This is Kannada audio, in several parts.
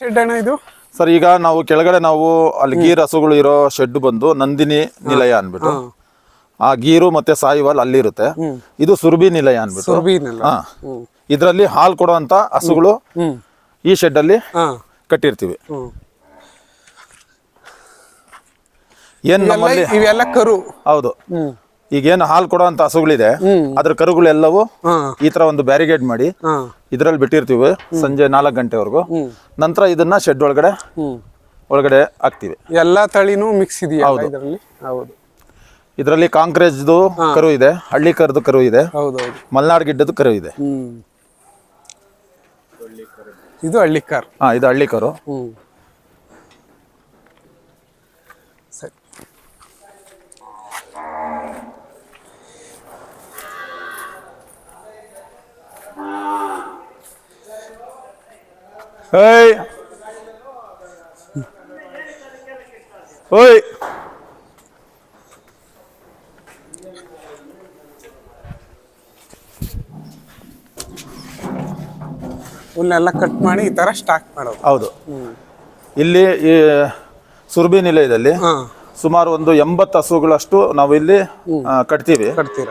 ಶೆಡ್ ಅಣ್ಣ ಇದು? ಸರ್ ಈಗ ನಾವು ಕೆಳಗಡೆ ನಾವು ಅಲ್ಲಿ ಗೀರ್ ಹಸುಗಳು ಇರೋ ಶೆಡ್ ಬಂದು ನಂದಿನಿ ನಿಲಯ ಅನ್ಬಿಟ್ಟು. ಆ ಗೀರು ಮತ್ತೆ ಸಾಯಿವಾಲ್ ಅಲ್ಲಿ ಇರುತ್ತೆ ಇದು ಸುರ್ಬಿ ನಿಲಯ ಅನ್ಬಿಟ್ಟು. ಹಾ. ಇದರಲ್ಲಿ ಹಾಲು ಕೊಡುವಂತ ಹಸುಗಳು ಈ ಶೆಡ್ ಅಲ್ಲಿ ಕಟ್ಟಿರ್ತೀವಿ. ಏನ್ ಇವೆಲ್ಲ ನಮ್ಮಲ್ಲಿ ಇವೆಲ್ಲ ಕರು. ಹೌದು. ಈಗೇನು ಹಾಲು ಕೊಡುವಂತ ಹಸುಗಳಿದೆ ಅದ್ರ ಕರುಗಳೆಲ್ಲವೂ ಈ ತರ ಒಂದು ಬ್ಯಾರಿಗೇಡ್ ಮಾಡಿ ಇದ್ರಲ್ಲಿ ಬಿಟ್ಟಿರ್ತೀವಿ ಸಂಜೆ ನಾಲ್ಕು ಗಂಟೆವರೆಗೂ. ನಂತರ ಇದನ್ನ ಶೆಡ್ ಒಳಗಡೆ ಒಳಗಡೆ ಹಾಕ್ತಿವಿ. ಎಲ್ಲಾ ತಳಿನೂ ಮಿಕ್ಸ್ ಇದೆಯಾ ಇದರಲ್ಲಿ? ಹೌದು. ಇದರಲ್ಲಿ ಕಾಂಕ್ರೇಜ್ದು ಕರು ಇದೆ ಹಳ್ಳಿ ಕರ್ದು ಕರು ಇದೆ ಮಲ್ನಾಡ್ ಗಿಡ್ಡದ ಕರು ಇದೆ. ಇದು ಹಳ್ಳಿ ಕಾರ್ ಹಾ ಇದು ಹಳ್ಳಿ ಕರು ಹೇಯ್ ಓಯ್. ಹುಲ್ಲೆಲ್ಲ ಕಟ್ ಮಾಡಿ ಈ ತರ ಸ್ಟಾಕ್ ಮಾಡೋದು. ಹೌದು. ಇಲ್ಲಿ ಈ ಸುರಭಿ ನಿಲಯದಲ್ಲಿ ಸುಮಾರು ಒಂದು ಎಂಬತ್ತು ಹಸುಗಳಷ್ಟು ನಾವು ಇಲ್ಲಿ ಕಟ್ತೀವಿ. ಕಟ್ತೀರ.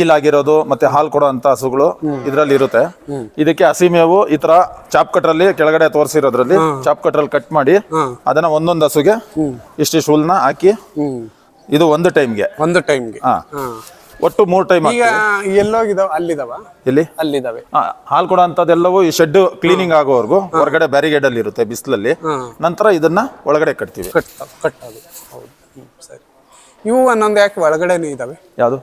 ಈಲಾಗಿರೋದು ಮತ್ತೆ ಹಾಲು ಕೊಡೋ ಅಂತ ಹಸುಗಳು ಇದರಲ್ಲಿ ಇರುತ್ತೆ. ಇದಕ್ಕೆ ಹಸಿ ಮೇವು ಈ ತರ ಚಾಪ್ ಕಟ್ರಲ್ಲಿ ಕೆಳಗಡೆ ತೋರಿಸಿರೋದ್ರಲ್ಲಿ ಚಾಪ್ ಕಟ್ರಲ್ಲಿ ಕಟ್ ಮಾಡಿ ಅದನ್ನ ಒಂದೊಂದು ಹಸುಗೆ ಇಷ್ಟಿಷ್ಟು ಹುಲ್ನ ಹಾಕಿ ಇದು ಒಂದು ಟೈಮ್ಗೆ. ಒಂದು ಟೈಮ್ಗೆ. ಹಾ. ಒಟ್ಟು ಮೂರು ಟೈಮ್ ಈಗ ಎಲ್ಲೋಗಿದಾವ? ಅಲ್ಲಿದಾವ? ಇಲ್ಲಿ ಅಲ್ಲಿದಾವೆ. ಹಾಲು ಕೊಡೋ ಅಂತದೆಲ್ಲವೂ ಈ ಶೆಡ್ ಕ್ಲೀನಿಂಗ್ ಆಗೋವರೆಗೂ ಹೊರಗಡೆ ಬ್ಯಾರಿಗೇಡ್ ಅಲ್ಲಿ ಇರುತ್ತೆ ಬಿಸಿಲಲ್ಲಿ. ನಂತರ ಇದನ್ನ ಒಳಗಡೆ ಕಟ್ತೀವಿ. ಕಟ್ ಹೌದು. ಸರಿ. ಇವು ಒಂದೊಂದು ಯಾಕೆ ಒಳಗಡೆನೇ ಇದಾವೆ? ಯಾವುದು?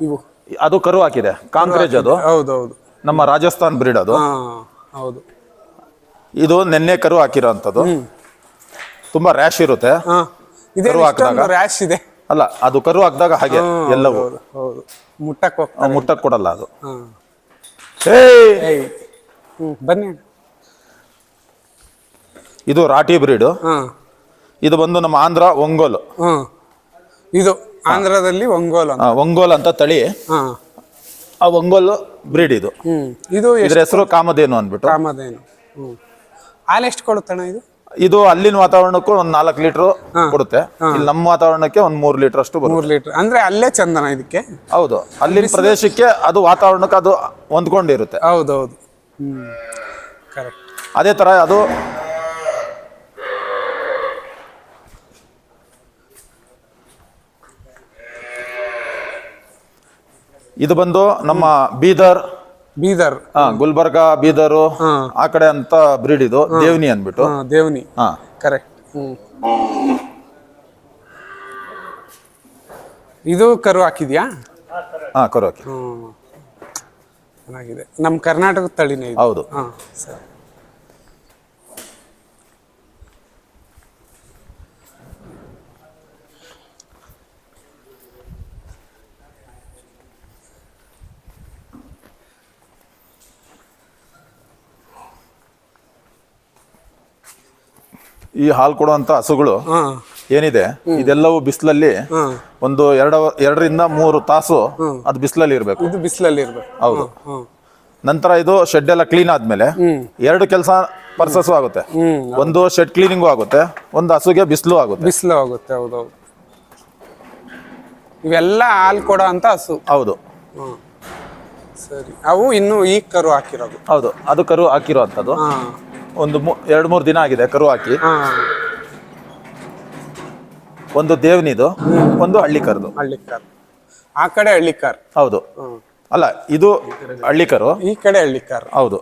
ಇವು. ಅದು ಕರು ಹಾಕಿದೆ. ಕಾಂಗ್ರೆಜ್ ಅದು. ಹೌದೌದು. ನಮ್ಮ ರಾಜಸ್ಥಾನ್ ಬ್ರೀಡ್ ಅದು. ಹೌದು. ಇದು ನಿನ್ನೆ ಕರು ಹಾಕಿರೋ ಅಂಥದ್ದು ತುಂಬಾ ರ್ಯಾಶ್ ಇರುತ್ತೆ. ಹಾ ಇದೇ ಕರು ಹಾಕಿದಾಗ ರ್ಯಾಶ್ ಇದೆ? ಅಲ್ಲ ಅದು ಕರು ಹಾಕಿದಾಗ ಹಾಗೆ ಎಲ್ಲವೂ. ಹೌದು ಮುಟ್ಟಕ್ಕೆ ಮುಟ್ಟಕ್ ಹೋಗ್ ಮುಟ್ಟಕ್ ಕೊಡಲ್ಲ ಅದು. ಏಯ್! ಬನ್ನಿ. ಇದು ರಾಟಿ ಬ್ರೀಡು. ಹಾ. ಇದು ಬಂದು ನಮ್ಮ ಆಂಧ್ರ ಒಂಗೋಲು. ಇದು ಆಂಧ್ರದಲ್ಲಿ ಒಂಗೋಲ್ ಅಂತ. ಆ, ಒಂಗೋಲ್ ಅಂತ ತಳಿ. ಹಾ. ಆ ಒಂಗೋಲ್ ಬ್ರೀಡ್ ಇದು. ಹ್ಮ್. ಇದು ಇದ್ರ ಹೆಸರು ಕಾಮಧೇನು ಅಂದ್ಬಿಟ್ಟು. ಕಾಮಧೇನು. ಹ್ಮ್. ಹಾಲು ಎಷ್ಟು ಕೊಡುತ್ತಣ್ಣ ಇದು? ಇದು ಅಲ್ಲಿನ ವಾತಾವರಣಕ್ಕೂ ಒಂದ್ ನಾಲ್ಕು ಲೀಟರ್ ಕೊಡುತ್ತೆ. ಇಲ್ಲಿ ನಮ್ಮ ವಾತಾವರಣಕ್ಕೆ ಒಂದ್ ಮೂರ್ ಲೀಟರ್ ಅಷ್ಟು ಬರುತ್ತೆ. ಮೂರ್ ಲೀಟರ್. ಅಂದ್ರೆ ಅಲ್ಲೇ ಚಂದನ ಇದಕ್ಕೆ? ಹೌದು. ಅಲ್ಲಿನ ಪ್ರದೇಶಕ್ಕೆ ಅದು ವಾತಾವರಣಕ್ಕೆ ಅದು ಹೊಂದ್ಕೊಂಡಿರುತ್ತೆ. ಹೌದೌದು. ಹ್ಮ್. ಕರೆಕ್ಟ್ ಅದೇ ತರ ಅದು ಇದು ಬಂದು ನಮ್ಮ ಬೀದರ್. ಬೀದರ್. ಆ, ಗುಲ್ಬರ್ಗ ಬೀದರು ಆ ಕಡೆ ಅಂತ ಬ್ರೀಡ್ ಇದು. ದೇವ್ನಿ ಅಂದ್ಬಿಟ್ಟು. ಹಾ ದೇವನಿ. ಹಾ. ಕರೆಕ್ಟ್ ಹ್ಮ್. ಇದು ಕರು ಹಾಕಿದ್ಯಾ? ಹಾ ಕರು ಹ್ಮ್. ಚೆನ್ನಾಗಿದೆ. ನಮ್ಮ ಕರ್ನಾಟಕದ ತಳಿನೇ ಇದು. ಹೌದು. ಹಾ ಸರಿ. ಈ ಹಾಲು ಕೊಡುವಂತ ಹಸುಗಳು ಏನಿದೆ? ಇದೆಲ್ಲವೂ ಬಿಸಿಲಲ್ಲಿ ಒಂದು ಎರಡು ಎರಡರಿಂದ ಮೂರು ತಾಸು ಅದು ಬಿಸಿಲಲ್ಲಿ ಇರಬೇಕು. ಇದು ಬಿಸಿಲಲ್ಲಿ ಇರಬೇಕು. ಹೌದು. ನಂತರ ಇದು ಶೆಡ್ ಎಲ್ಲ ಕ್ಲೀನ್ ಆದ್ಮೇಲೆ ಎರಡು ಕೆಲಸ ಪರ್ಸಸ್ ಆಗುತ್ತೆ. ಒಂದು ಶೆಡ್ ಕ್ಲೀನಿಂಗು ಆಗುತ್ತೆ ಒಂದು ಹಸುಗೆ ಬಿಸಿಲು ಆಗುತ್ತೆ. ಬಿಸಿಲು ಆಗುತ್ತೆ ಹೌದೌದು ಇವೆಲ್ಲ ಹಾಲು ಕೊಡೋ ಅಂತ ಹಸು. ಹೌದು. ಸರಿ. ಅವು ಇನ್ನು ಈ ಕರು ಹಾಕಿರೋದು. ಹೌದು. ಅದು ಕರು ಹಾಕಿರೋ ಅಂಥದ್ದು ಹಾ. ಒಂದು ಎರಡು ಮೂರು ದಿನ ಆಗಿದೆ ಕರು ಹಾಕಿ. ಒಂದು ದೇವ್ನಿದು ಒಂದು ಹಳ್ಳಿ ಕರುದು ಹಳ್ಳಿ ಕಾರ್ ಆ ಕಡೆ ಹಳ್ಳಿ ಕಾರ್ ಹೌದು ಅಲ್ಲ ಇದು ಹಳ್ಳಿಕರು. ಈ ಕಡೆ ಹಳ್ಳಿ ಕಾರ್ ಹೌದು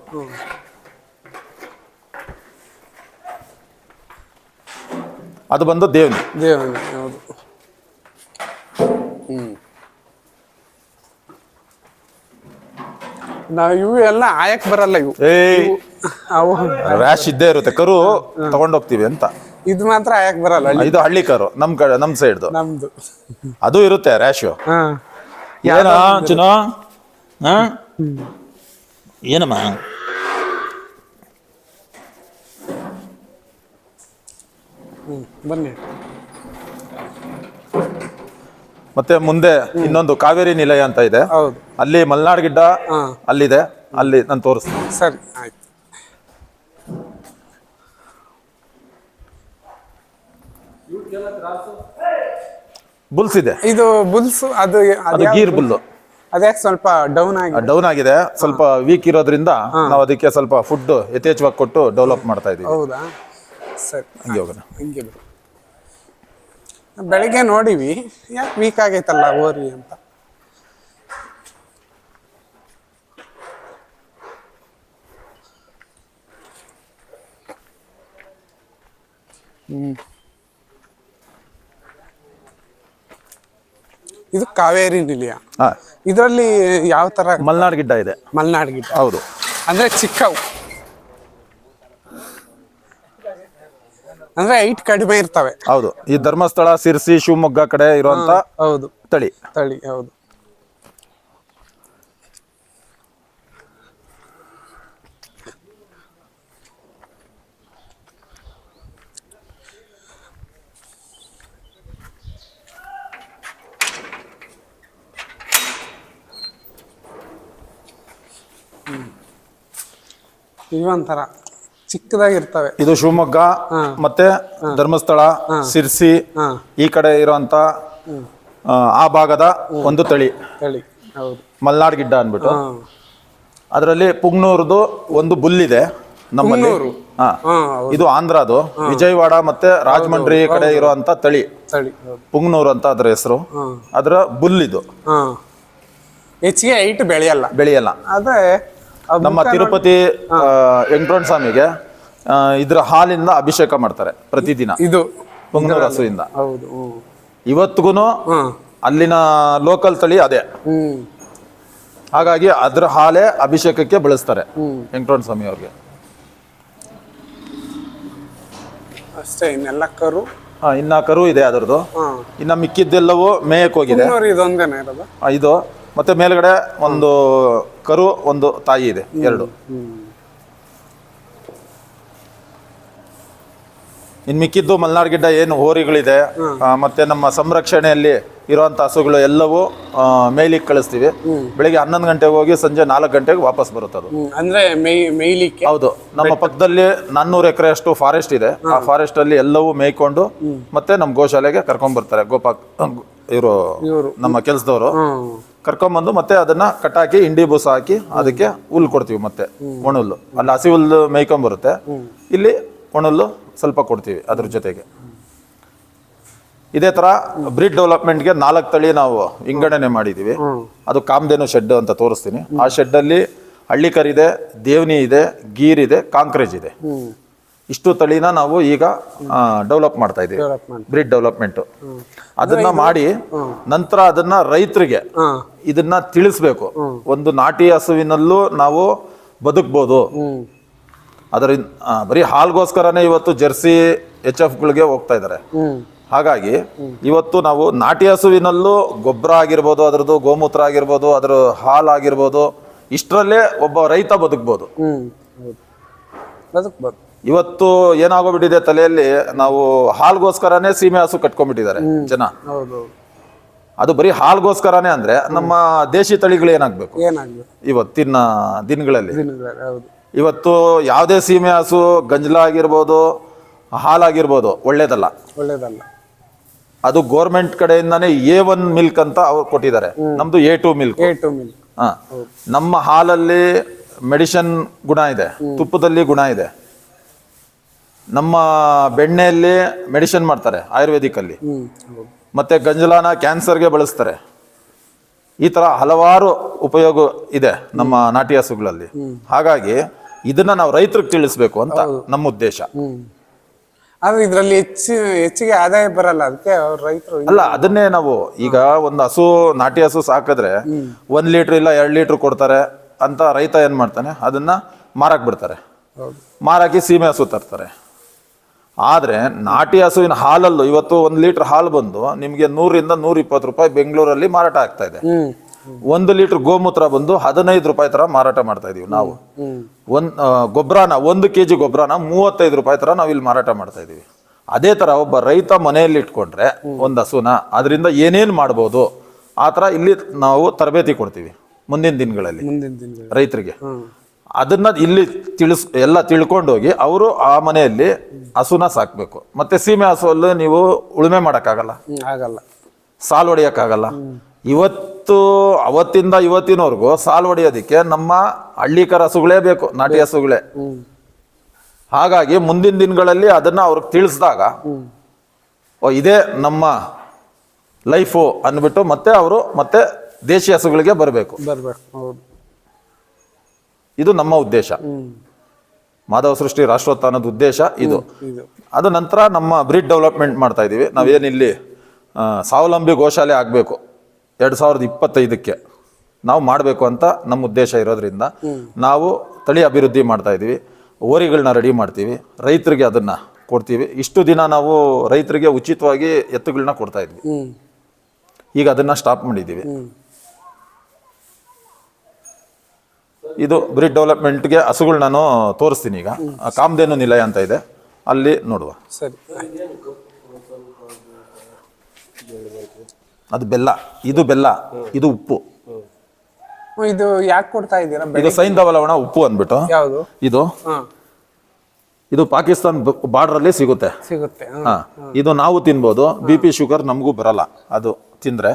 ಅದು ಬಂದು ದೇವ್ನಿ. ದೇವನಿ ಹೌದು. ಹ್ಮ್. ನಾವು ಇವು ಎಲ್ಲ ಆಯಕ್ ಬರಲ್ಲ ಇವು. ಏ. ಅವು. ರ್ಯಾಶ್ ಇದ್ದೇ ಇರುತ್ತೆ. ಕರು ತಗೊಂಡೋಗ್ತೀವಿ ಅಂತ. ಇದು ಮಾತ್ರ ಆಯಕ್ ಬರಲ್ಲ. ಹಳ್ಳಿ ಇದು ಹಳ್ಳಿ ಕರು. ನಮ್ ಕಡೆ ನಮ್ ಸೈಡ್ದು ನಮ್ದು. ಅದು ಇರುತ್ತೆ ರ್ಯಾಶು ಹಾ. ಏನ ಹಾ? ಏನಮ್ಮ? ಹ್ಮ್ ಬನ್ನಿ. ಮತ್ತೆ ಮುಂದೆ ಇನ್ನೊಂದು ಕಾವೇರಿ ನಿಲಯ ಅಂತ ಇದೆ. ಅಲ್ಲಿ ಮಲ್ನಾಡ್ ಗಿಡ್ಡ ಅಲ್ಲಿದೆ. ಅಲ್ಲಿ ನಾನು ತೋರಿಸ್ತೀನಿ. ಸರಿ ಆಯ್ತು. ಬುಲ್ಸ್ ಇದೆ ಇದು ಬುಲ್ಸ್ ಅದು ಅದು ಗೀರ್ ಬುಲ್ಲು. ಅದೇ ಸ್ವಲ್ಪ ಡೌನ್ ಆಗಿ ಡೌನ್ ಆಗಿದೆ. ಸ್ವಲ್ಪ ವೀಕ್ ಇರೋದ್ರಿಂದ ನಾವು ಅದಕ್ಕೆ ಸ್ವಲ್ಪ ಫುಡ್ ಯಥೇಚ್ಛವಾಗಿ ಕೊಟ್ಟು ಡೆವಲಪ್ ಮಾಡ್ತಾ ಇದೀವಿ. ಹೌದಾ? ಸರಿ. ಹಂಗೆ ಹೋಗೋಣ. ಹಂಗೆ ಬೆಳಿಗ್ಗೆ ನೋಡಿವಿ ಯಾಕೆ ವೀಕ್ ಆಗೈತಲ್ಲ ಓರಿ ಅಂತ. ಇದು ಕಾವೇರಿ ನಿಲಯ. ಇದರಲ್ಲಿ ಯಾವ ತರ ಮಲ್ನಾಡ್ ಗಿಡ್ಡ ಇದೆ. ಮಲ್ನಾಡ್ ಗಿಡ್ಡ. ಹೌದು. ಅಂದ್ರೆ ಚಿಕ್ಕವು. ಅಂದ್ರೆ ಹೈಟ್ ಕಡಿಮೆ ಇರ್ತವೆ ಹೌದು ಈ ಧರ್ಮಸ್ಥಳ ಸಿರ್ಸಿ ಶಿವಮೊಗ್ಗ ಕಡೆ ಇರುವಂತ ಹೌದು ತಳಿ ತಳಿ ಹೌದು ಹ್ಮ್. ಇವೊಂಥರ ಚಿಕ್ಕದಾಗಿರ್ತವೆ. ಇದು ಶಿವಮೊಗ್ಗ ಮತ್ತೆ ಧರ್ಮಸ್ಥಳ ಸಿರ್ಸಿ ಈ ಕಡೆ ಇರುವಂತ ಆ, ಭಾಗದ ಒಂದು ತಳಿ. ತಳಿ. ಹೌದು. ಮಲ್ನಾಡ್ ಗಿಡ್ಡ ಅಂದ್ಬಿಟ್ಟು. ಅದರಲ್ಲಿ ಪುಗ್ನೂರ್ದು ಒಂದು ಬುಲ್ಲಿದೆ ನಮ್ಮಲ್ಲಿ. ಪುಂಗ್ನೂರು? ಹಾ. ಹಾ ಇದು ಆಂಧ್ರದು. ವಿಜಯವಾಡ ಮತ್ತೆ ರಾಜಮಂಡ್ರಿ ಕಡೆ ಇರುವಂತ ತಳಿ. ತಳಿ ಪುಂಗ್ನೂರ್ ಅಂತ ಅದ್ರ ಹೆಸರು. ಅದರ ಬುಲ್ಲಿದು. ಇದು ಹೆಚ್ಚಿಗೆ ಹೈಟ್ ಬೆಳೆಯಲ್ಲ. ಬೆಳೆಯಲ್ಲ. ಅದೇ ನಮ್ಮ ತಿರುಪತಿ ವೆಂಕಟರಮಣ ಸ್ವಾಮಿಗೆ ಇದ್ರ ಹಾಲಿಂದ ಅಭಿಷೇಕ ಮಾಡ್ತಾರೆ ಪ್ರತಿದಿನ. ಇದು. ಪುಂಗನೂರು ಹಸುವಿಂದ. ಹೌದು. ಇವತ್ತಿಗೂ ಅಲ್ಲಿನ ಲೋಕಲ್ ತಳಿ ಅದೇ. ಹಾಗಾಗಿ ಅದ್ರ ಹಾಲೇ ಅಭಿಷೇಕಕ್ಕೆ ಬಳಸ್ತಾರೆ. ವೆಂಕಟರಮಣ ಸ್ವಾಮಿ ಅವ್ರಿಗೆ. ಅಷ್ಟೇ ಇನ್ನೆಲ್ಲ ಕರು? ಹಾ ಇನ್ನ ಕರು ಇದೆ ಅದರದ್ದು. ಇನ್ನ ಮಿಕ್ಕಿದ್ದೆಲ್ಲವೂ ಮೇಯಕ್ಕೆ ಹೋಗಿದೆ. ಇದು. ಮತ್ತೆ ಮೇಲ್ಗಡೆ ಒಂದು ಕರು ಒಂದು ತಾಯಿ ಇದೆ ಎರಡು. ಇನ್ ಮಿಕ್ಕಿದ್ದು ಮಲ್ನಾಡ್ ಗಿಡ್ಡ ಏನು ಹೋರಿಗಳಿದೆ ಮತ್ತೆ ನಮ್ಮ ಸಂರಕ್ಷಣೆಯಲ್ಲಿ ಇರುವಂತ ಹಸುಗಳು ಎಲ್ಲವೂ ಮೇಲಿಕ್ ಮೇಯ್ಲಿಕ್ಕೆ ಕಳಿಸ್ತೀವಿ. ಬೆಳಿಗ್ಗೆ ಹನ್ನೊಂದು ಗಂಟೆಗೆ ಹೋಗಿ ಸಂಜೆ ನಾಲ್ಕು ಗಂಟೆಗೆ ವಾಪಸ್ ಬರುತ್ತೆ ಅದು. ಅಂದ್ರೆ ಮೇಯ್ಲಿಕ್ಕೆ. ಹೌದು. ನಮ್ಮ ಪಕ್ಕದಲ್ಲಿ ನಾನ್ನೂರು ಎಕರೆ ಅಷ್ಟು ಫಾರೆಸ್ಟ್ ಇದೆ. ಆ ಫಾರೆಸ್ಟ್ ಅಲ್ಲಿ ಎಲ್ಲವೂ ಮೇಯ್ಕೊಂಡು ಮತ್ತೆ ನಮ್ಮ ಗೋಶಾಲೆಗೆ ಕರ್ಕೊಂಡ್ ಬರ್ತಾರೆ ಗೋಪಾಕ್ ಇವರು ನಮ್ಮ ಕೆಲಸದವರು. ಕರ್ಕೊಂಬಂದು ಮತ್ತೆ ಅದನ್ನ ಕಟ್ಟಾಕಿ ಹಿಂಡಿ ಬೂಸ ಹಾಕಿ ಅದಕ್ಕೆ ಹುಲ್ ಕೊಡ್ತೀವಿ ಮತ್ತೆ, ಒಣಹುಲ್ಲು. ಅಲ್ಲಿ ಹಸಿ ಹುಲ್ಲು ಮೇಯ್ಕೊಂಬರುತ್ತೆ. ಇಲ್ಲಿ ಒಣಹುಲ್ಲು ಸ್ವಲ್ಪ ಕೊಡ್ತೀವಿ ಅದ್ರ ಜೊತೆಗೆ. ಇದೇ ತರ ಬ್ರಿಡ್ ಡೆವಲಪ್ಮೆಂಟ್ಗೆ ನಾಲ್ಕು ತಳಿ ನಾವು ವಿಂಗಡಣೆ ಮಾಡಿದೀವಿ. ಅದು ಕಾಮಧೇನು ಶೆಡ್ ಅಂತ ತೋರಿಸ್ತೀನಿ. ಆ ಶೆಡ್ ಅಲ್ಲಿ ಹಳ್ಳಿಕರ್ ಇದೆ ದೇವ್ನಿ ಇದೆ ಗೀರ್ ಇದೆ ಕಾಂಕ್ರೇಜ್ ಇದೆ. ಇಷ್ಟು ತಳಿನ ನಾವು ಈಗ ಡೆವಲಪ್ ಮಾಡ್ತಾ ಇದೀವಿ. ಬ್ರಿಡ್ ಡೆವಲಪ್ಮೆಂಟ್ ಅದನ್ನ ಮಾಡಿ ನಂತರ ಅದನ್ನ ರೈತರಿಗೆ ಇದನ್ನ ತಿಳಿಸ್ಬೇಕು. ಒಂದು ನಾಟಿ ಹಸುವಿನಲ್ಲೂ ನಾವು ಬದುಕ್ಬೋದು. ಅದರ ಬರೀ ಹಾಲ್ಗೋಸ್ಕರನೇ ಇವತ್ತು ಜೆರ್ಸಿ ಎಚ್ ಗಳಿಗೆ ಹೋಗ್ತಾ ಇದ್ದಾರೆ ಹಾಗಾಗಿ ಇವತ್ತು ನಾವು ನಾಟಿ ಹಸುವಿನಲ್ಲೂ ಗೊಬ್ಬರ ಆಗಿರ್ಬೋದು ಅದರದ್ದು ಗೋಮೂತ್ರ ಆಗಿರ್ಬೋದು ಅದರ ಹಾಲು ಆಗಿರ್ಬೋದು ಇಷ್ಟರಲ್ಲೇ ಒಬ್ಬ ರೈತ ಬದುಕ್ಬೋದು. ಬದುಕ್ಬೋದು. ಇವತ್ತು ಏನಾಗೋಗ್ಬಿಟ್ಟಿದೆ ತಲೆಯಲ್ಲಿ ನಾವು ಹಾಲ್ಗೋಸ್ಕರನೇ ಸೀಮೆ ಹಸು ಕಟ್ಕೊಂಡ್ಬಿಟ್ಟಿದ್ದಾರೆ ಜನ. ಅದು ಬರೀ ಹಾಲ್ಗೋಸ್ಕರನೇ ಅಂದ್ರೆ ನಮ್ಮ ದೇಶಿ ತಳಿಗಳು ಏನಾಗ್ಬೇಕು? ಇವತ್ತಿನ ದಿನಗಳಲ್ಲಿ. ಇವತ್ತು ಯಾವುದೇ ಸೀಮೆ ಹಸು ಗಂಜಲ ಆಗಿರ್ಬೋದು ಹಾಲಾಗಿರ್ಬೋದು ಒಳ್ಳೇದಲ್ಲ. ಒಳ್ಳೇದಲ್ಲ. ಅದು ಗೋರ್ಮೆಂಟ್ ಕಡೆಯಿಂದನೇ ಎ ಒನ್ ಮಿಲ್ಕ್ ಅಂತ ಅವ್ರು ಕೊಟ್ಟಿದ್ದಾರೆ. ನಮ್ದು ಎ ಟು ಮಿಲ್ಕ್. ನಮ್ಮ ಹಾಲಲ್ಲಿ ಮೆಡಿಸನ್ ಗುಣ ಇದೆ. ತುಪ್ಪದಲ್ಲಿ ಗುಣ ಇದೆ. ನಮ್ಮ ಬೆಣ್ಣೆಯಲ್ಲಿ ಮೆಡಿಸಿನ್ ಮಾಡ್ತಾರೆ ಆಯುರ್ವೇದಿಕ್ ಅಲ್ಲಿ ಮತ್ತೆ ಗಂಜಲಾನ ಕ್ಯಾನ್ಸರ್ಗೆ ಬಳಸ್ತಾರೆ. ಈ ತರ ಹಲವಾರು ಉಪಯೋಗ ಇದೆ ನಮ್ಮ ನಾಟಿ ಹಸುಗಳಲ್ಲಿ. ಹಾಗಾಗಿ ಇದನ್ನ ನಾವು ರೈತರಿಗೆ ತಿಳಿಸ್ಬೇಕು ಅಂತ ನಮ್ಮ ಉದ್ದೇಶ. ಆದ್ರೆ ಇದ್ರಲ್ಲಿ ಹೆಚ್ಚು ಹೆಚ್ಚಿಗೆ ಆದಾಯ ಬರಲ್ಲ ಅದಕ್ಕೆ ರೈತರು ಅಲ್ಲ ಅದನ್ನೇ ನಾವು ಈಗ ಒಂದು ಹಸು ನಾಟಿ ಹಸು ಸಾಕಿದ್ರೆ ಒಂದ್ ಲೀಟರ್ ಇಲ್ಲ ಎರಡು ಲೀಟರ್ ಕೊಡ್ತಾರೆ ಅಂತ ರೈತ ಏನ್ ಮಾಡ್ತಾನೆ? ಅದನ್ನ ಮಾರಕ್ ಬಿಡ್ತಾರೆ. ಮಾರಾಕಿ ಸೀಮೆ ಹಸು ತರ್ತಾರೆ. ಆದ್ರೆ ನಾಟಿ ಹಸುವಿನ ಹಾಲಲ್ಲೂ ಇವತ್ತು ಒಂದು ಲೀಟರ್ ಹಾಲು ಬಂದು ನಿಮಗೆ ನೂರಿಂದ ನೂರ ಇಪ್ಪತ್ತು ರೂಪಾಯಿ ಬೆಂಗಳೂರಲ್ಲಿ ಮಾರಾಟ ಆಗ್ತಾ ಇದೆ. ಒಂದು ಲೀಟರ್ ಗೋಮೂತ್ರ ಬಂದು ಹದಿನೈದು ರೂಪಾಯಿ ತರ ಮಾರಾಟ ಮಾಡ್ತಾ ಇದೀವಿ ನಾವು. ಒಂದ್ ಗೊಬ್ಬರನ ಒಂದು ಕೆ ಜಿ ಗೊಬ್ಬರನ ಮೂವತ್ತೈದು ರೂಪಾಯಿ ತರ ನಾವು ಇಲ್ಲಿ ಮಾರಾಟ ಮಾಡ್ತಾ ಇದೀವಿ. ಅದೇ ತರ ಒಬ್ಬ ರೈತ ಮನೆಯಲ್ಲಿ ಇಟ್ಕೊಂಡ್ರೆ ಒಂದು ಹಸುನ ಅದರಿಂದ ಏನೇನ್ ಮಾಡ್ಬೋದು ಆ ತರ ಇಲ್ಲಿ ನಾವು ತರಬೇತಿ ಕೊಡ್ತೀವಿ ಮುಂದಿನ ದಿನಗಳಲ್ಲಿ ರೈತರಿಗೆ. ಅದನ್ನ ಇಲ್ಲಿ ತಿಳಿಸ್ ಎಲ್ಲ ತಿಳ್ಕೊಂಡೋಗಿ ಅವರು ಆ ಮನೆಯಲ್ಲಿ ಹಸುನ ಸಾಕ್ಬೇಕು. ಮತ್ತೆ ಸೀಮೆ ಹಸುವಲ್ಲಿ ನೀವು ಉಳುಮೆ ಮಾಡೋಕ್ಕಾಗಲ್ಲ. ಆಗಲ್ಲ. ಸಾಲು ಹೊಡೆಯೋಕ್ಕಾಗಲ್ಲ. ಇವತ್ತು ಅವತ್ತಿಂದ ಇವತ್ತಿನವರೆಗೂ ಸಾಲು ಹೊಡೆಯೋದಕ್ಕೆ ನಮ್ಮ ಹಳ್ಳಿಕರ ಹಸುಗಳೇ ಬೇಕು ನಾಟಿ ಹಸುಗಳೇ. ಹಾಗಾಗಿ ಮುಂದಿನ ದಿನಗಳಲ್ಲಿ ಅದನ್ನ ಅವ್ರಿಗೆ ತಿಳಿಸಿದಾಗ ಓ ಇದೇ ನಮ್ಮ ಲೈಫು ಅಂದ್ಬಿಟ್ಟು ಮತ್ತೆ ಅವರು ಮತ್ತೆ ದೇಶಿ ಹಸುಗಳಿಗೆ ಬರಬೇಕು. ಬರ್ಬೇಕು ಇದು ನಮ್ಮ ಉದ್ದೇಶ. ಮಾಧವ ಸೃಷ್ಟಿ ರಾಷ್ಟ್ರೋತ್ಥಾನದ ಉದ್ದೇಶ ಇದು. ಅದು ನಂತರ ನಮ್ಮ ಬ್ರೀಡ್ ಡೆವಲಪ್ಮೆಂಟ್ ಮಾಡ್ತಾ ಇದ್ದೀವಿ. ನಾವೇನಿಲ್ಲಿ ಸ್ವಾವಲಂಬಿ ಗೋಶಾಲೆ ಆಗಬೇಕು. ಎರಡು ಸಾವಿರದ ಇಪ್ಪತ್ತೈದಕ್ಕೆ ನಾವು ಮಾಡಬೇಕು ಅಂತ ನಮ್ಮ ಉದ್ದೇಶ ಇರೋದ್ರಿಂದ ನಾವು ತಳಿ ಅಭಿವೃದ್ಧಿ ಮಾಡ್ತಾ ಇದ್ದೀವಿ. ಓರಿಗಳನ್ನ ರೆಡಿ ಮಾಡ್ತೀವಿ. ರೈತರಿಗೆ ಅದನ್ನ ಕೊಡ್ತೀವಿ. ಇಷ್ಟು ದಿನ ನಾವು ರೈತರಿಗೆ ಉಚಿತವಾಗಿ ಎತ್ತುಗಳನ್ನ ಕೊಡ್ತಾ ಇದ್ವಿ. ಈಗ ಅದನ್ನ ಸ್ಟಾಪ್ ಮಾಡಿದ್ದೀವಿ ಹ್ಮ್ ಇದು ಬ್ರೀಡ್ ಡೆವಲಪ್ಮೆಂಟ್ಗೆ ಹಸುಗಳು ನಾನು ತೋರಿಸ್ತೀನಿ ಈಗ. ಕಾಮಧೇನು ನಿಲಯ ಅಂತ ಇದೆ. ಅಲ್ಲಿ ನೋಡುವ. ಸರಿ. ಅದು ಬೆಲ್ಲ. ಇದು ಬೆಲ್ಲ. ಇದು ಉಪ್ಪು. ಇದು ಯಾಕೆ ಕೊಡ್ತಾ ಇದ್ದೀರಾ ಇದು ಸೈಂಧವ ಲವಣ ಉಪ್ಪು ಅಂದ್ಬಿಟ್ಟು. ಯಾವುದು? ಇದು. ಇದು ಪಾಕಿಸ್ತಾನ್ ಬಾರ್ಡರ್ ಅಲ್ಲಿ ಸಿಗುತ್ತೆ. ಸಿಗುತ್ತೆ. ಹಾ. ಹಾ. ಇದು ನಾವು ತಿನ್ಬೋದು. ಬಿ ಪಿ ಶುಗರ್ ನಮಗೂ ಬರಲ್ಲ. ಅದು ತಿಂದ್ರೆ.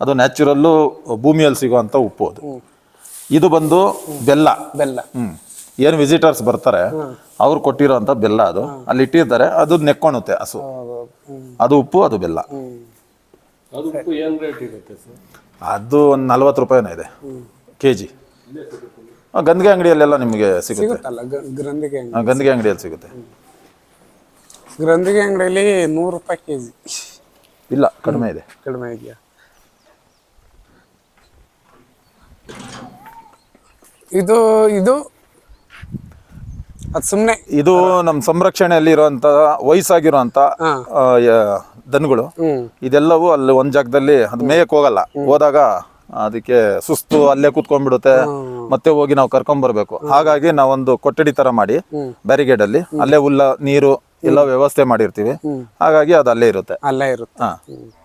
ಅದು ನ್ಯಾಚುರಲ್ಲು ಭೂಮಿಯಲ್ಲಿ ಸಿಗುವಂತ ಉಪ್ಪು ಅದು. ಇದು ಬಂದು ಬೆಲ್ಲ. ಬೆಲ್ಲ. ಹ್ಮ್. ಏನು ವಿಸಿಟರ್ಸ್ ಬರ್ತಾರೆ ಅವ್ರು ಕೊಟ್ಟಿರೋಂತ ಬೆಲ್ಲ ಅದು. ಅಲ್ಲಿ ಇಟ್ಟಿರ್ತಾರೆ ಅದು ನೆಕ್ಕೊಣುತ್ತೆ ಹಸು. ಅದು ಉಪ್ಪು ಅದು ಬೆಲ್ಲ. ಅದು ಉಪ್ಪು ಏನು ರೇಟ್ ಇರುತ್ತೆ ಸರ್? ಅದು ಒಂದು ನಲ್ವತ್ತು ರೂಪಾಯಿನ ಇದೆ. ಕೆ ಜಿ ಗಂದಿಗೆ ಅಂಗಡಿಯಲ್ಲೆಲ್ಲ ನಿಮಗೆ ಸಿಗುತ್ತೆ. ಗಂದಿಗೆ ಅಂಗಡಿಯಲ್ಲಿ ಸಿಗುತ್ತೆ. ಗ್ರಂಥಿಗೆ ಅಂಗಡಿಯಲ್ಲಿ ನೂರು ರೂಪಾಯಿ ಕೆ ಜಿ ಇಲ್ಲ ಕಡಿಮೆ ಇದೆ. ಕಡಿಮೆ ಇದೆಯಾ? ಇದು ಇದು ಅದು ಸುಮ್ಮನೆ ಇದು ನಮ್ಮ ಸಂರಕ್ಷಣೆಯಲ್ಲಿ ಇರುವಂತ ವಯಸ್ಸಾಗಿರುವಂತ. ದನಗಳು. ಇದೆಲ್ಲವೂ ಅಲ್ಲಿ ಒಂದ್ ಜಾಗದಲ್ಲಿ ಅದು ಮೇಯಕ್ ಹೋಗಲ್ಲ. ಹೋದಾಗ ಅದಕ್ಕೆ ಸುಸ್ತು ಅಲ್ಲೇ ಕೂತ್ಕೊಂಡ್ಬಿಡುತ್ತೆ. ಮತ್ತೆ ಹೋಗಿ ನಾವು ಕರ್ಕೊಂಡ್ ಬರ್ಬೇಕು. ಹಾಗಾಗಿ ನಾವೊಂದು ಕೊಠಡಿ ತರ ಮಾಡಿ ಬ್ಯಾರಿಗೇಡ್ ಅಲ್ಲಿ ಅಲ್ಲೇ ಹುಲ್ಲ ನೀರು ಎಲ್ಲ ವ್ಯವಸ್ಥೆ ಮಾಡಿರ್ತೀವಿ. ಹಾಗಾಗಿ ಅದು ಅಲ್ಲೇ ಇರುತ್ತೆ. ಅಲ್ಲೇ ಇರುತ್ತೆ.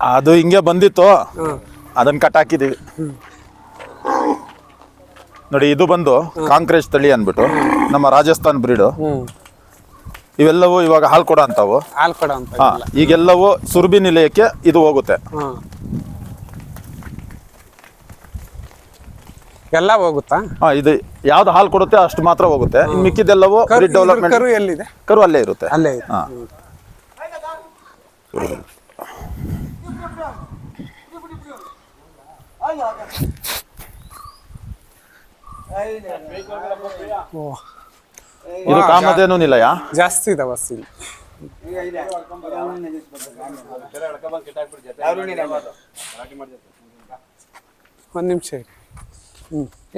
ಅದು ಹಿಂಗೆ ಬಂದಿತ್ತು. ಅದನ್ನ ಕಟ್ ಹಾಕಿದೀವಿ. ನೋಡಿ ಇದು ಬಂದು ಕಾಂಕ್ರೇಜ್ ತಳಿ ಅಂದ್ಬಿಟ್ಟು ನಮ್ಮ ರಾಜಸ್ಥಾನ್ ಬ್ರೀಡು. ಇವೆಲ್ಲವೂ ಇವಾಗ ಹಾಲು ಕೊಡೋ ಅಂತಾವು. ಹಾ ಈಗೆಲ್ಲವೂ ಸುರಭಿ ನಿಲಯಕ್ಕೆ ಇದು ಹೋಗುತ್ತೆ. ಎಲ್ಲ ಹೋಗುತ್ತಾ? ಹಾ ಇದು ಯಾವ್ದು ಹಾಲು ಕೊಡುತ್ತೆ ಅಷ್ಟು ಮಾತ್ರ ಹೋಗುತ್ತೆ. ಮಿಕ್ಕಿದೆಲ್ಲವೂ ಕರು- ಇದ್ರ ಡೆವಲಪ್ಮೆಂಟ್ ಕರು ಎಲ್ಲಿದೆ? ಕರು ಅಲ್ಲೇ ಇರುತ್ತೆ. ಅಲ್ಲೇ ಇದೆ ಹಾ. ಇದು ಕಾಮಧೇನು ನಿಲಯ? ಜಾಸ್ತಿ ಇದಾವ ಇಲ್ಲಿ. ಒಂದು ನಿಮಿಷ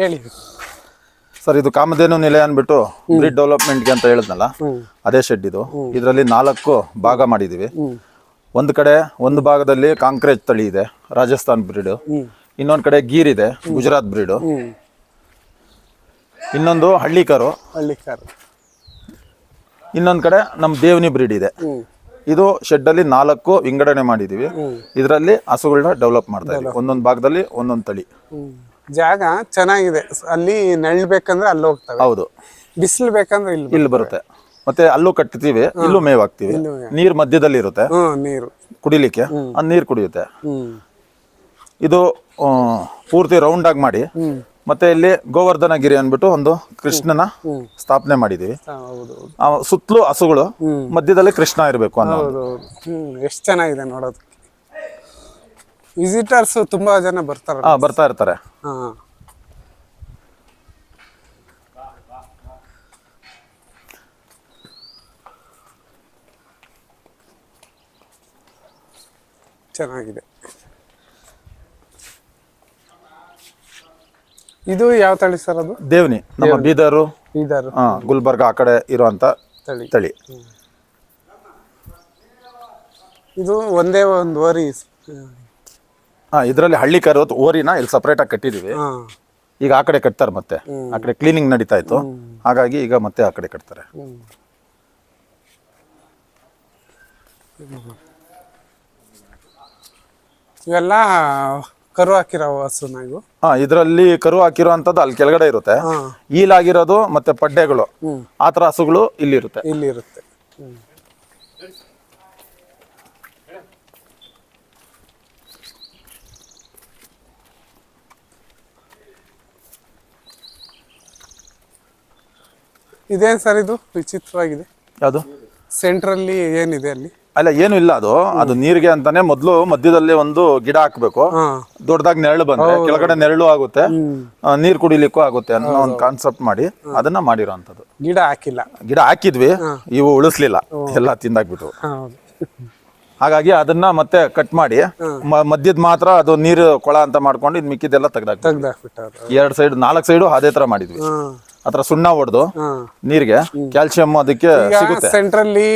ಹೇಳಿ. ಸರ್ ಇದು ಕಾಮಧೇನು ನಿಲಯ ಅಂದ್ಬಿಟ್ಟು ಬ್ರಿಡ್ ಡೆವಲಪ್ಮೆಂಟ್ಗೆ ಅಂತ ಹೇಳಿದ್ನಲ್ಲ? ಅದೇ ಶೆಡ್ ಇದು. ಇದರಲ್ಲಿ ನಾಲ್ಕು ಭಾಗ ಮಾಡಿದೀವಿ. ಒಂದು ಕಡೆ ಒಂದು ಭಾಗದಲ್ಲಿ ಕಾಂಕ್ರೇಜ್ ತಳಿ ಇದೆ ರಾಜಸ್ಥಾನ್ ಬ್ರೀಡ್. ಇನ್ನೊಂದು ಕಡೆ ಗೀರ್ ಇದೆ ಗುಜರಾತ್ ಬ್ರೀಡು ಇನ್ನೊಂದು ಹಳ್ಳಿಕರು. ಹಳ್ಳಿ ಕಾರು ಇನ್ನೊಂದು ಕಡೆ ನಮ್ಮ ದೇವನಿ ಬ್ರೀಡ್ ಇದೆ. ಇದು ಶೆಡ್ ಅಲ್ಲಿ ನಾಲ್ಕು ವಿಂಗಡಣೆ ಮಾಡಿದೀವಿ. ಇದರಲ್ಲಿ ಹಸುಗಳನ್ನ ಡೆವಲಪ್ ಮಾಡ್ತಾ ಇದ್ದೀವಿ. ಒಂದೊಂದು ಭಾಗದಲ್ಲಿ ಒಂದೊಂದು ತಳಿ. ಜಾಗ ಚೆನ್ನಾಗಿದೆ. ಅಲ್ಲಿ ನೆರಳು ಬೇಕಂದ್ರೆ ಅಲ್ಲಿ ಹೋಗ್ತಾರೆ ಹೌದು. ಬಿಸಿಲು ಬೇಕಂದ್ರೆ ಇಲ್ಲಿ ಇಲ್ಲಿ ಬರುತ್ತೆ. ಮತ್ತೆ ಅಲ್ಲೂ ಕಟ್ತೀವಿ ಇಲ್ಲೂ ಮೇವ್ ಹಾಕ್ತಿವಿ. ನೀರ್ ಮಧ್ಯದಲ್ಲಿ ಇರುತ್ತೆ ನೀರು. ಕುಡಿಲಿಕ್ಕೆ. ಆ ನೀರ್ ಕುಡಿಯುತ್ತೆ. ಇದು ಪೂರ್ತಿ ರೌಂಡ್ ಆಗಿ ಮಾಡಿ. ಮತ್ತೆ ಇಲ್ಲಿ ಗೋವರ್ಧನ ಗಿರಿ ಅಂದ್ಬಿಟ್ಟು ಒಂದು ಕೃಷ್ಣನ ಸ್ಥಾಪನೆ ಮಾಡಿದೀವಿ. ಸುತ್ತಲೂ ಹಸುಗಳು ಮಧ್ಯದಲ್ಲಿ ಕೃಷ್ಣ ಇರಬೇಕು ಅನ್ನೋ ಎಷ್ಟು ಚೆನ್ನಾಗಿದೆ ನೋಡೋದು ವಿಸಿಟರ್ಸ್ ತುಂಬಾ ಜನ ಬರ್ತಾರೆ. ಬರ್ತಾ ಇರ್ತಾರೆ. ಚೆನ್ನಾಗಿದೆ. ಇದು ಯಾವ ತಳಿ ಸರ್ ಅದು? ದೇವ್ನಿ ನಮ್ಮ ಬೀದರು ಬೀದರು. ಹಾ ಗುಲ್ಬರ್ಗ ಆ ಕಡೆ ಇರುವಂತ ತಳಿ. ತಳಿ. ಇದು ಒಂದೇ ಒಂದು ಓರಿ ಹಾ ಇದರಲ್ಲಿ ಹಳ್ಳಿ ಕರು ಓರಿನ ಇಲ್ಲಿ ಸಪ್ರೇಟ್ ಆಗಿ ಕಟ್ಟಿದೀವಿ. ಈಗ ಆ ಕಡೆ ಕಟ್ತಾರೆ ಮತ್ತೆ. ಆ ಕಡೆ ಕ್ಲೀನಿಂಗ್ ನಡೀತಾ ಇತ್ತು. ಹಾಗಾಗಿ ಈಗ ಮತ್ತೆ ಆ ಕಡೆ ಕಟ್ತಾರೆ. ಇವೆಲ್ಲ ಕರು ಹಾಕಿರೋ ಹಸು ಇವು? ಹಾ ಇದರಲ್ಲಿ ಕರು ಹಾಕಿರುವಂತದ್ದು ಅಲ್ಲಿ ಕೆಳಗಡೆ ಇರುತ್ತೆ. ಈಲಾಗಿರೋದು ಮತ್ತೆ ಪಡ್ಡೆಗಳು. ಆ ತರ ಹಸುಗಳು ಇಲ್ಲಿರುತ್ತೆ. ಇಲ್ಲಿರುತ್ತೆ. ಇರುತ್ತೆ ಇದೇನ್ ಸರ್ ಇದು? ವಿಚಿತ್ರವಾಗಿದೆ. ಯಾವುದು? ಸೆಂಟ್ರಲ್ಲಿ ಏನಿದೆ ಅಲ್ಲಿ? ಅಲ್ಲ ಏನು ಇಲ್ಲ ಅದು. ಅದು ನೀರಿಗೆ ಅಂತಾನೆ ಮೊದಲು ಮಧ್ಯದಲ್ಲಿ ಒಂದು ಗಿಡ ಹಾಕ್ಬೇಕು. ದೊಡ್ಡದಾಗಿ ನೆರಳು ಬಂದ್ರೆ ಕೆಳಗಡೆ ನೆರಳು ಆಗುತ್ತೆ. ನೀರ್ ಕುಡಿಲಿಕ್ಕೂ ಆಗುತ್ತೆ ಅನ್ನೋ ಒಂದು ಕಾನ್ಸೆಪ್ಟ್ ಮಾಡಿ ಅದನ್ನ ಮಾಡಿರೋಂಥದ್ದು. ಗಿಡ ಹಾಕಿಲ್ಲ. ಗಿಡ ಹಾಕಿದ್ವಿ ಇವು ಉಳಿಸ್ಲಿಲ್ಲ. ಎಲ್ಲ ತಿಂದಾಕ್ಬಿಟ್ಟು ಹಾಗಾಗಿ ಅದನ್ನ ಮತ್ತೆ ಕಟ್ ಮಾಡಿ ಮಧ್ಯದ ಮಾತ್ರ ಅದು ನೀರು ಕೊಳ ಅಂತ ಮಾಡ್ಕೊಂಡು ಇದ್ ಮಿಕ್ಕಿದೆಲ್ಲ ತೆಗ್ದಾಕ್ ಎರಡ್ ಸೈಡ್ ನಾಲ್ಕು ಸೈಡು ಅದೇ ತರ ಮಾಡಿದ್ವಿ. ಆತರ ಸುಣ್ಣ ಹೊಡೆದು ನೀರಿಗೆ ಕ್ಯಾಲ್ಸಿಯಂ ಅದಕ್ಕೆ ಸಿಗುತ್ತೆ. ಸೆಂಟ್ರಲ್ಲಿ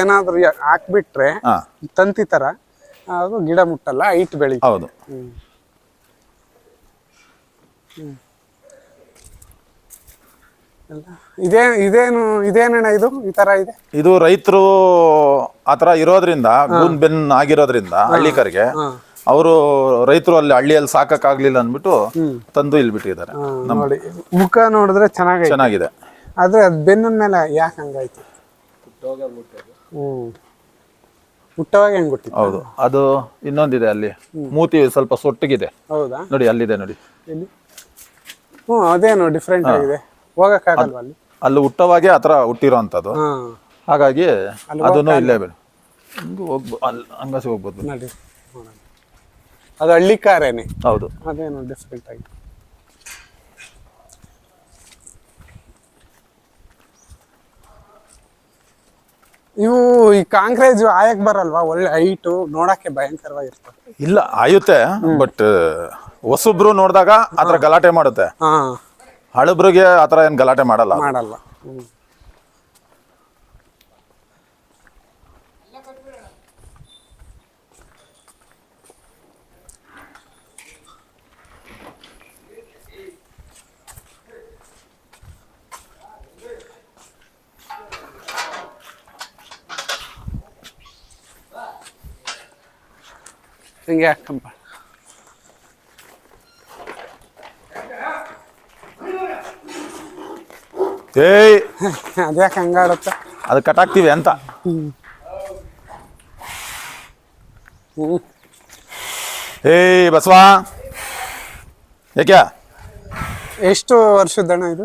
ಏನಾದ್ರೂ ಹಾಕ್ಬಿಟ್ರೆ ತಂತಿ ತರ ಅದು ಗಿಡ ಮುಟ್ಟಲ್ಲ ಹೈಟ್ ಬೆಳಿ ಹೌದು. ಇದೇ ಇದೇನು ಇದೇನಣ್ಣ ಇದು? ಈ ತರ ಇದೆ? ಇದು ರೈತರು ಆತರ ಇರೋದ್ರಿಂದ ಗೂನ್ ಬೆನ್ ಆಗಿರೋದ್ರಿಂದ ಹಳ್ಳಿಕರಿಗೆ ಅವರು ರೈತರು ಅಲ್ಲಿ ಹಳ್ಳಿಯಲ್ಲಿ ಸಾಕಕ್ಕಾಗ್ಲಿಲ್ಲ ಅಂದ್ಬಿಟ್ಟು ತಂದು ಇಲ್ಲಿ ಬಿಟ್ಟಿದ್ದಾರೆ ನೋಡಿ ಮುಖ ನೋಡಿದ್ರೆ ಚೆನ್ನಾಗಿ ಚೆನ್ನಾಗಿದೆ. ಆದ್ರೆ ಅದ್ ಬೆನ್ನ ಮೇಲೆ ಯಾಕೆ ಹಂಗಾಯ್ತು? ಹ್ಮ್. ಹುಟ್ಟವಾಗ ಹೆಂಗ್ ಹೌದು. ಅದು ಇನ್ನೊಂದಿದೆ ಅಲ್ಲಿ. ಮೂತಿ ಸ್ವಲ್ಪ ಸೊಟ್ಟಿಗಿದೆ. ಹೌದಾ? ನೋಡಿ ಅಲ್ಲಿದೆ ನೋಡಿ. ಹ್ಮ್ ಹ್ಞೂ ಅದೇನು ಡಿಫ್ರೆಂಟ್ ಆಗಿದೆ. ಹೋಗಕ್ಕಾಗಲ್ವಾ ಅಲ್ಲಿ? ಅಲ್ಲಿ ಹುಟ್ಟವಾಗೆ ಆತರ ಹುಟ್ಟಿರೋಂಥದ್ದು ಹಾ. ಹಾಗಾಗಿ ಅದನ್ನು ಇಲ್ಲೇ? ಬೇಡ. ಹಿಂಗೆ ಹೋಗ್ಬೋ ಅಲ್ಲಿ ಹಂಗಾಸಿ ಹೋಗ್ಬೋದು. ನೋಡಿ. ಅದು ಹಳ್ಳಿ ಕಾರೇನೆ ಹೌದು. ಅದೇನು ಡಿಫ್ರೆಂಟ್ ಆಗಿ. ಇವು ಈ ಕಾಂಗ್ರೆಸ್ ಆಯಕ್ ಬರಲ್ವಾ? ಒಳ್ಳೆ ಹೈಟು ನೋಡಕ್ಕೆ ಭಯಂಕರವಾಗಿರ್ತದೆ. ಇಲ್ಲ ಆಯುತ್ತೆ ಬಟ್ ಹೊಸಬ್ರು ನೋಡಿದಾಗ ಅದ್ರ ಗಲಾಟೆ ಮಾಡುತ್ತೆ. ಹಾ. ಹಳಬ್ರಿಗೆ ಆತರ ಏನ್ ಗಲಾಟೆ ಮಾಡಲ್ಲ. ಮಾಡಲ್ಲ. ಹಿಂಗೆ ಹಾಕಂಪ ಏಯ್! ಅದ್ಯಾಕೆ ಹಂಗಾಡುತ್ತೆ ಅದು ಕಟಾಕ್ತಿವಿ ಅಂತ. ಏಯ್ ಬಸವ! ಯಾಕೆ ಎಷ್ಟು ವರ್ಷದಣ್ಣ ಇದು?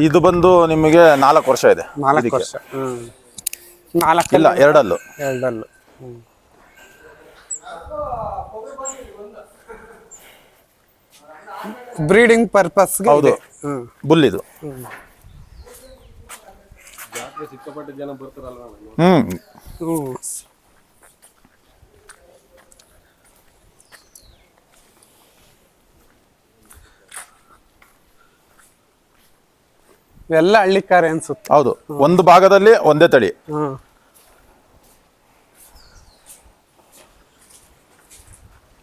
ಇದು ಬಂದು ನಿಮಗೆ ನಾಲ್ಕು ವರ್ಷ ಇದೆ ನಾಲ್ಕು. ವರ್ಷ ನಾಲ್ಕು ಇಲ್ಲ ಎರಡಲ್ಲು. ಎರಡಲ್ಲು ಬ್ರೀಡಿಂಗ್ ಪರ್ಪಸ್ಗೆ ಹೌದು. ಬುಲ್ ಇದು. ಹ್ಮ್. ಎಲ್ಲ ಇವೆಲ್ಲ ಹಳ್ಳಿಕಾರೆ ಅನ್ಸುತ್ತೆ. ಹೌದು. ಒಂದು ಭಾಗದಲ್ಲಿ ಒಂದೇ ತಳಿ.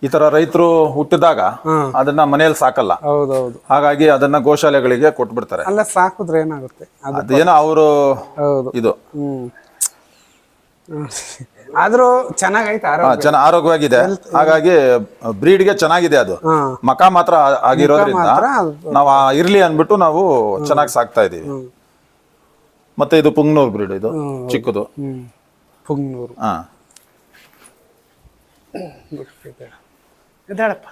ಈ ತರ ರೈತರು ಹುಟ್ಟಿದಾಗ ಅದನ್ನ ಮನೆಯಲ್ಲಿ ಸಾಕಲ್ಲ. ಹೌದೌದು. ಹಾಗಾಗಿ ಅದನ್ನ ಗೋಶಾಲೆಗಳಿಗೆ ಕೊಟ್ಬಿಡ್ತಾರೆ. ಅಲ್ಲ ಸಾಕಿದ್ರೆ ಏನಾಗುತ್ತೆ? ಅದೇನೋ ಅವರು ಇದು. ಆದ್ರೂ ಚೆನ್ನಾಗೈತೆ ಚೆನ್ನ ಆರೋಗ್ಯವಾಗಿದೆ. ಹಾಗಾಗಿ ಬ್ರೀಡ್ಗೆ ಚೆನ್ನಾಗಿದೆ ಅದು. ಮಕ ಮಾತ್ರ ಆಗಿರೋದ್ರಿಂದ ನಾವು ಇರ್ಲಿ ಅನ್ಬಿಟ್ಟು ನಾವು ಚೆನ್ನಾಗಿ ಸಾಕ್ತಾ ಇದೀವಿ ಮತ್ತೆ ಇದು ಪುಂಗ್ನೂರ್ ಬ್ರೀಡ್ ಇದು ಚಿಕ್ಕದು. ಪುಂಗ್ನೂರು. ಹಾ. ಇದ್ದಾಳಪ್ಪ.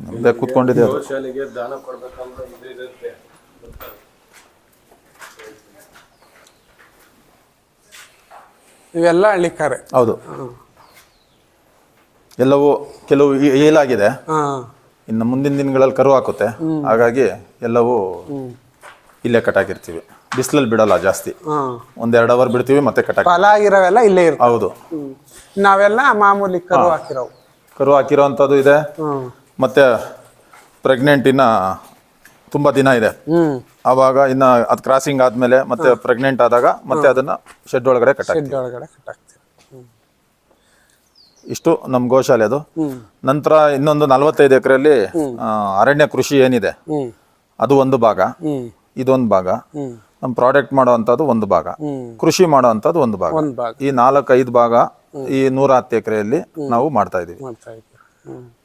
ನಮ್ದೇ ಕೂತ್ಕೊಂಡಿದೆ ಅದು. ಶಾಲೆಗೆ ದಾನ ಕೊಡ್ಬೇಕಂತ ಇದು ಇರುತ್ತೆ. ಇವೆಲ್ಲ ಹಳ್ಳಿಕಾರೆ. ಹೌದು. ಎಲ್ಲವೂ ಕೆಲವು ಏಲಾಗಿದೆ ಹಾ. ಇನ್ನು ಮುಂದಿನ ದಿನಗಳಲ್ಲಿ ಕರು ಹಾಕುತ್ತೆ. ಹಾಗಾಗಿ ಎಲ್ಲವೂ ಇಲ್ಲೇ ಕಟ್ಟಾಕಿರ್ತೀವಿ. ಬಿಸಿಲಲ್ಲಿ ಬಿಡಲ್ಲ ಜಾಸ್ತಿ. ಹಾ. ಒಂದ್ ಎರಡು ಅವರ್ ಬಿಡ್ತೀವಿ ಮತ್ತೆ ಕಟ್ ಫಲ ಆಗಿರೋವೆಲ್ಲ ಇಲ್ಲೇ ಇರ್ತವೆ ಹೌದು. ನಾವೆಲ್ಲ ಮಾಮೂಲಿ ಕರು ಹಾಕಿರೋವು. ಕರು ಹಾಕಿರೋವಂಥದ್ದು ಇದೆ. ಮತ್ತೆ ಪ್ರೆಗ್ನೆಂಟ್ ಇನ್ನ ತುಂಬಾ ದಿನ ಇದೆ. ಆವಾಗ ಇನ್ನ ಅದು ಕ್ರಾಸಿಂಗ್ ಆದ್ಮೇಲೆ ಮತ್ತೆ ಪ್ರೆಗ್ನೆಂಟ್ ಆದಾಗ ಮತ್ತೆ ಅದನ್ನ ಶೆಡ್ ಒಳಗಡೆ ಕಟ್ಟಾಕ್ತೀವಿ ಶೆಡ್ ಒಳಗಡೆ ಕಟ್ಟಾಕ್ತೀವಿ ಇಷ್ಟು ನಮ್ಮ ಗೋಶಾಲೆ ಅದು. ನಂತರ ಇನ್ನೊಂದು ನಲವತ್ತೈದು ಎಕರೆಯಲ್ಲಿ ಅರಣ್ಯ ಕೃಷಿ ಏನಿದೆ. ಅದು ಒಂದು ಭಾಗ. ಇದೊಂದು ಭಾಗ. ನಮ್ಮ ಪ್ರಾಡಕ್ಟ್ ಮಾಡುವಂತದ್ದು ಒಂದು ಭಾಗ. ಕೃಷಿ ಮಾಡುವಂತದ್ದು ಒಂದು ಭಾಗ. ಈ ನಾಲ್ಕೈದು ಭಾಗ ಈ ನೂರ ಹತ್ತು ಎಕರೆಯಲ್ಲಿ ನಾವು ಮಾಡ್ತಾ ಇದೀವಿ. ಮಾಡ್ತಾ ಇದ್ದೀವಿ. ಹ್ಮ್.